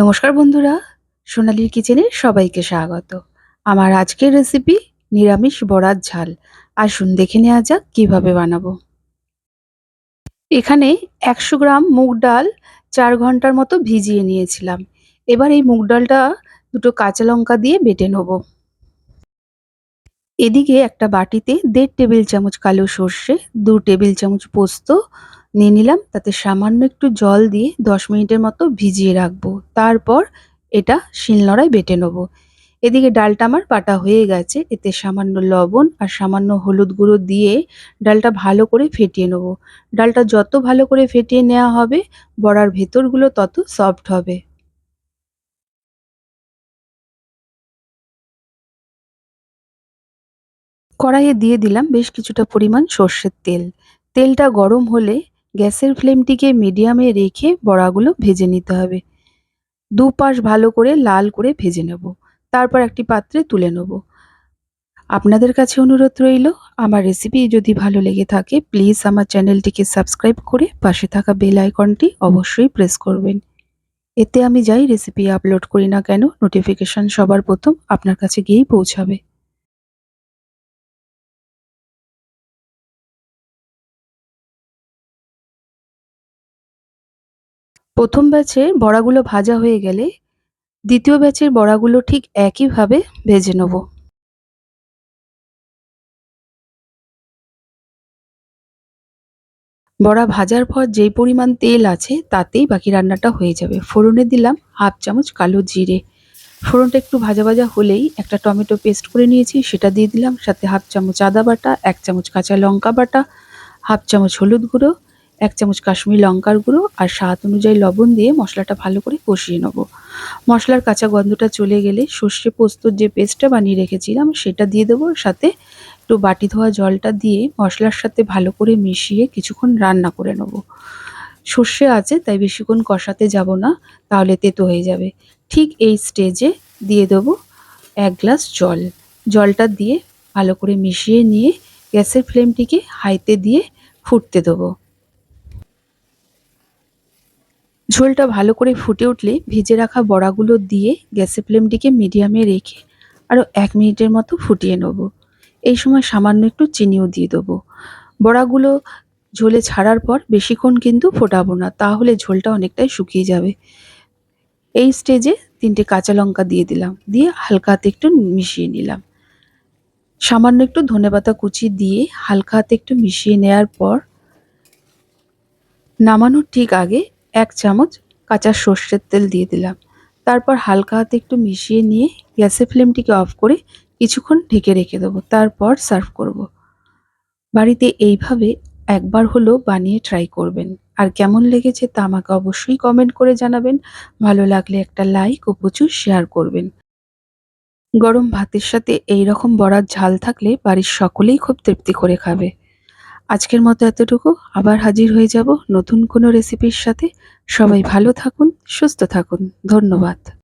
নমস্কার বন্ধুরা, সোনালির কিচেনে সবাইকে স্বাগত। আমার আজকের রেসিপি নিরামিষ বড়ার ঝাল। আসুন দেখে নেওয়া যাক কীভাবে বানাবো। এখানে একশো গ্রাম মুগ ডাল চার ঘণ্টার মতো ভিজিয়ে নিয়েছিলাম। এবার এই মুগ ডালটা দুটো কাঁচা লঙ্কা দিয়ে বেটে নেব। এদিকে একটা বাটিতে দেড় টেবিল চামচ কালো সর্ষে, দু টেবিল চামচ পোস্ত নিয়ে নিলাম। তাতে সামান্য একটু জল দিয়ে দশ মিনিটের মতো ভিজিয়ে রাখব। তারপর এটা শিলনোড়ায় বেটে নেব। এদিকে ডালটা আমার বাটা হয়ে গেছে। এতে সামান্য লবণ আর সামান্য হলুদ গুঁড়ো দিয়ে ডালটা ভালো করে ফেটিয়ে নেব। ডালটা যত ভালো করে ফেটিয়ে নেওয়া হবে, বড়ার ভেতরগুলো তত সফট হবে। কড়াইয়ে দিয়ে দিলাম বেশ কিছুটা পরিমাণ সর্ষের তেল। তেলটা গরম হলে গ্যাসের ফ্লেমটিকে মিডিয়ামে রেখে বড়াগুলো ভেজে নিতে হবে। দুপাশ ভালো করে লাল করে ভেজে নেব। তারপর একটি পাত্রে তুলে নেব। আপনাদের কাছে অনুরোধ রইল, আমার রেসিপি যদি ভালো লেগে থাকে প্লিজ আমার চ্যানেলটিকে সাবস্ক্রাইব করে পাশে থাকা বেল আইকনটি অবশ্যই প্রেস করবেন। এতে আমি যাই রেসিপি আপলোড করি না কেন নোটিফিকেশন সবার প্রথম আপনার কাছে গিয়েই পৌঁছাবে। প্রথম ব্যাচের বড়াগুলো ভাজা হয়ে গেলে দ্বিতীয় ব্যাচের বড়াগুলো ঠিক একইভাবে ভেজে নেব। বড়া ভাজার পর যেই পরিমাণ তেল আছে তাতেই বাকি রান্নাটা হয়ে যাবে। ফোড়নে দিলাম হাফ চামচ কালো জিরে। ফোড়নটা একটু ভাজা ভাজা হলেই একটা টমেটো পেস্ট করে নিয়েছি, সেটা দিয়ে দিলাম সাথে হাফ চামচ আদা বাটা, এক চামচ কাঁচা লঙ্কা বাটা, হাফ চামচ হলুদ গুঁড়ো এক চামচ কাশ্মীর লঙ্কার গুঁড়ো আর স্বাদ অনুযায়ী লবণ দিয়ে মশলাটা ভালো করে কষিয়ে নেব। মশলার কাঁচা গন্ধটা চলে গেলে সর্ষে পোস্তর যে পেস্টটা বানিয়ে রেখেছিলাম, সেটা দিয়ে দেবো। সাথে একটু বাটি ধোয়া জলটা দিয়ে মশলার সাথে ভালো করে মিশিয়ে কিছুক্ষণ রান্না করে নেব। সর্ষে আছে, তাই বেশিক্ষণ কষাতে যাব না, তাহলে তেতো হয়ে যাবে। ঠিক এই স্টেজে দিয়ে দেবো এক গ্লাস জল। জলটা দিয়ে ভালো করে মিশিয়ে নিয়ে গ্যাসের ফ্লেমটিকে হাইতে দিয়ে ফুটতে দেবো। ঝোলটা ভালো করে ফুটে উঠলে ভেজে রাখা বড়াগুলো দিয়ে গ্যাসের ফ্লেমটিকে মিডিয়ামে রেখে আরও এক মিনিটের মতো ফুটিয়ে নেব। এই সময় সামান্য একটু চিনিও দিয়ে দেবো। বড়াগুলো ঝোলে ছাড়ার পর বেশিক্ষণ কিন্তু ফোটাবো না, তাহলে ঝোলটা অনেকটাই শুকিয়ে যাবে। এই স্টেজে তিনটে কাঁচা লঙ্কা দিয়ে দিলাম, দিয়ে হালকা হাতে একটু মিশিয়ে নিলাম। সামান্য একটু ধনেপাতা কুচি দিয়ে হালকা হাতে একটু মিশিয়ে নেওয়ার পর নামানোর ঠিক আগে এক চামচ কাঁচা সর্ষের তেল দিয়ে দিলাম। তারপর হালকা হাতে একটু মিশিয়ে নিয়ে গ্যাসের ফ্লেমটিকে অফ করে কিছুক্ষণ ঢেকে রেখে দেবো। তারপর সার্ভ করব। বাড়িতে এইভাবে একবার হলেও বানিয়ে ট্রাই করবেন। আর কেমন লেগেছে তা আমাকে অবশ্যই কমেন্ট করে জানাবেন। ভালো লাগলে একটা লাইক ও প্রচুর শেয়ার করবেন। গরম ভাতের সাথে এই রকম বড়ার ঝাল থাকলে বাড়ির সকলেই খুব তৃপ্তি করে খাবে। আজকের মতো এতটুকু। আবার হাজির হয়ে যাব নতুন কোনো রেসিপির সাথে। সবাই ভালো থাকুন, সুস্থ থাকুন। ধন্যবাদ।